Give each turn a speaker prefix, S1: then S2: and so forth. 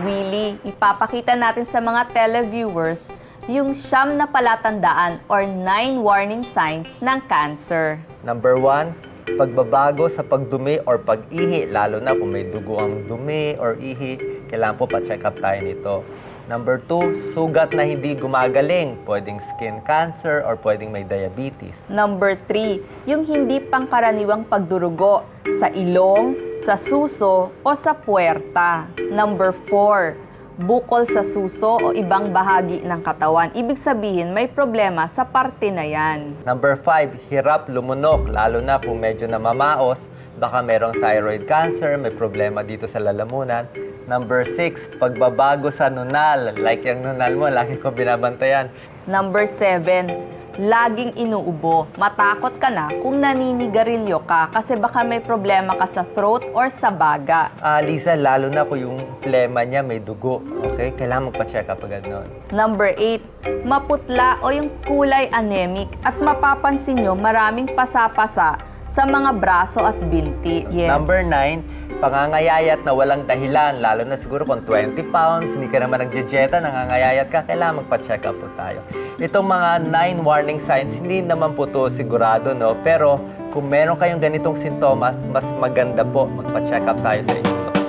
S1: Willie, ipapakita natin sa mga televiewers yung siyam na palatandaan or nine warning signs ng cancer.
S2: Number one, pagbabago sa pagdumi or pag-ihi, lalo na kung may dugo ang dumi or ihi, kailangan po pa-check up tayo nito. Number two, sugat na hindi gumagaling, pwedeng skin cancer or pwedeng may diabetes.
S1: Number three, yung hindi pangkaraniwang pagdurugo sa ilong, sa suso o sa puwerta. Number four, bukol sa suso o ibang bahagi ng katawan. Ibig sabihin, may problema sa parte na yan.
S2: Number five, hirap lumunok, lalo na kung medyo namamaos, baka merong thyroid cancer, may problema dito sa lalamunan. Number six, pagbabago sa nunal, like yung nunal mo, lagi ko binabantayan.
S1: Number seven, laging inuubo. Matakot ka na kung naninigarilyo ka kasi baka may problema ka sa throat or sa baga.
S2: Ah, Lisa, lalo na kung yung plema niya may dugo, okay? Kailangan magpa-check up agad noon.
S1: Number 8, maputla o yung kulay anemic at mapapansin nyo maraming pasa-pasa sa mga braso at binti. Yes.
S2: Number 9, pangangayayat na walang dahilan, lalo na siguro kung 20 pounds, hindi ka naman nagjejeta, nangangayayat ka, kailangan magpa-check up po tayo. Itong mga 9 warning signs, hindi naman po to sigurado, no? Pero kung meron kayong ganitong sintomas, mas maganda po magpa-check up tayo sa inyong.